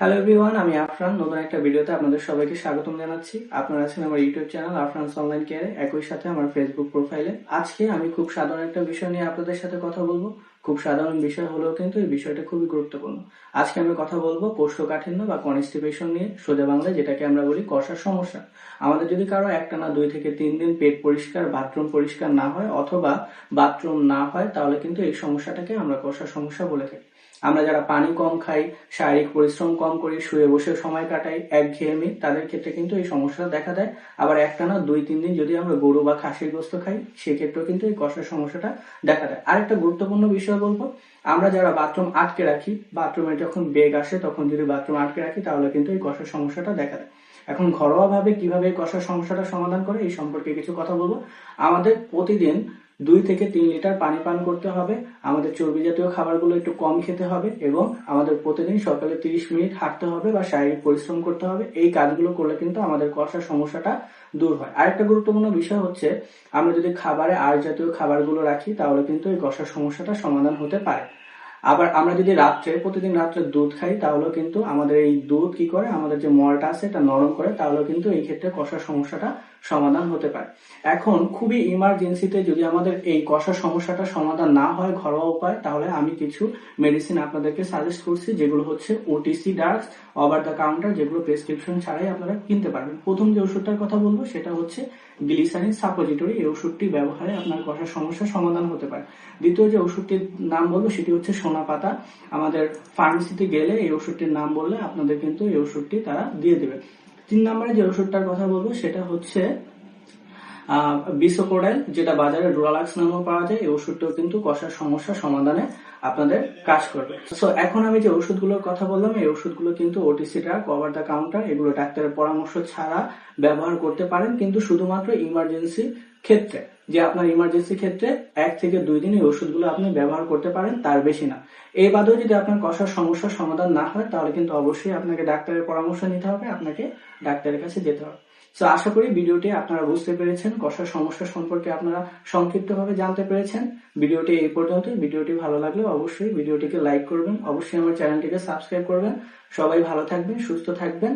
Hello everyone আমি আফরান। নতুন একটা ভিডিওতে আপনাদের সবাইকে স্বাগতম জানাচ্ছি। আপনারা আছেন আমার ইউটিউব চ্যানেল আফরানস অনলাইন কেয়ারে একই সাথে আমার ফেসবুক প্রোফাইলে আজকে আমি খুব সাধারণ একটা বিষয় নিয়ে আপনাদের সাথে কথা বলব। খুব সাধারণ বিষয় হলেও কিন্তু এই বিষয়টা খুবই গুরুত্বপূর্ণ। আজকে আমি কথা বলব কোষ্ঠকাঠিন্য বা কনস্টিপেশন নিয়ে, সোজা বাংলায় যেটাকে আমরা বলি কষার সমস্যা। আমাদের যদি কারও একটা না দুই থেকে তিন দিন পেট পরিষ্কার, বাথরুম পরিষ্কার না হয় অথবা বাথরুম না হয়, তাহলে কিন্তু এই সমস্যাটাকে আমরা কষার সমস্যা বলে থাকি। আমরা যারা পানি কম খাই, শারীরিক পরিশ্রম কম করি, শুয়ে বসে সময় কাটাই, একঘেয়েমি, তাদের ক্ষেত্রে কিন্তু এই সমস্যাটা দেখা দেয়। আবার একটানা দুই, তিন দিন যদি আমরা গরু বা খাসির গোস্ত খাই, সেক্ষেত্রেও কিন্তু এই কষার সমস্যাটা দেখা দেয়। আরেকটা গুরুত্বপূর্ণ বিষয় বলব, আমরা যারা বাথরুম আটকে রাখি বাথরুমে যখন বেগ আসে, তখন যদি বাথরুম আটকে রাখি, তাহলে কিন্তু এই কষার সমস্যাটা দেখা দেয়। এখন ঘরোয়াভাবে কীভাবে এই কষার সমস্যাটা সমাধান করে, এই সম্পর্কে কিছু কথা বলব। আমাদের প্রতিদিন দুই থেকে তিন লিটার পানি পান করতে হবে। আমাদের চর্বি জাতীয় খাবারগুলো একটু কম খেতে হবে এবং আমাদের প্রতিদিন সকালে তিরিশ মিনিট হাঁটতে হবে বা শারীরিক পরিশ্রম করতে হবে। এই কাজগুলো করলে কিন্তু আমাদের কষার সমস্যাটা দূর হয়। আরেকটা গুরুত্বপূর্ণ বিষয় হচ্ছে, আমরা যদি খাবারে আর জাতীয় খাবারগুলো রাখি, তাহলে কিন্তু এই কষার সমস্যাটা সমাধান হতে পারে। আবার আমরা যদি রাত্রে, প্রতিদিন রাত্রে দুধ খাই, তাহলেও কিন্তু আমাদের এই দুধ কি করে? আমাদের যে মলটা আছে, এটা নরম করে, তাহলেও কিন্তু এই ক্ষেত্রে কষার সমস্যাটা সমাধান হতে পারে। এখন খুবই ইমার্জেন্সিতে যদি আমাদের এই কষার সমস্যাটা সমাধান না হয়, ঘরোয়া উপায়, তাহলে আমি কিছু মেডিসিন আপনাদেরকে সাজেস্ট করছি, যেগুলো হচ্ছে OTC drugs over the counter যেগুলো প্রেসক্রিপশন ছাড়াই আপনারা কিনতে পারবেন। প্রথম যে ওষুধটার কথা বলব, সেটা হচ্ছে গ্লিসারিন সাপোজিটরি এই ওষুধটি ব্যবহারে আপনার কষার সমস্যার সমাধান হতে পারে। দ্বিতীয় যে ওষুধটির নাম বলব, সেটি হচ্ছে সোনা পাতা আমাদের ফার্মেসিতে গেলে এই ওষুধটির নাম বললে আপনাদের কিন্তু এই ওষুধটি তারা দিয়ে দেবে। তিন নম্বরে যে ওষুধটার কথা বলব সেটা হচ্ছে বিসোকোডাইল, যেটা বাজারে রুরালাক্স নামেও পাওয়া যায়, এই ওষুধটাও কিন্তু কষার সমস্যা সমাধানে আপনাদের কাজ করবে। সো এখন আমি যে ওষুধগুলোর কথা বললাম, এই ওষুধগুলো কিন্তু OTC drug over the counter এগুলো ডাক্তারের পরামর্শ ছাড়া ব্যবহার করতে পারেন, কিন্তু শুধুমাত্র ইমার্জেন্সি ক্ষেত্রে। যে আপনার ইমার্জেন্সি ক্ষেত্রে এক থেকে দুই দিন এই ওষুধগুলো আপনি ব্যবহার করতে পারেন, তার বেশি না। এই বাদেও যদি আপনার কষার সমস্যার সমাধান না হয়, তাহলে কিন্তু অবশ্যই আপনাকে ডাক্তারের পরামর্শ নিতে হবে, আপনাকে ডাক্তারের কাছে যেতে হবে। তো আশা করি ভিডিওটি আপনারা বুঝতে পেরেছেন কষার সমস্যা সম্পর্কে আপনারা সংক্ষিপ্তভাবে জানতে পেরেছেন। ভিডিওটি এই পর্যন্ত ভিডিওটি ভালো লাগলে অবশ্যই ভিডিওটিকে লাইক করবেন। অবশ্যই আমার চ্যানেলটিকে সাবস্ক্রাইব করবেন। সবাই ভালো থাকবেন, সুস্থ থাকবেন।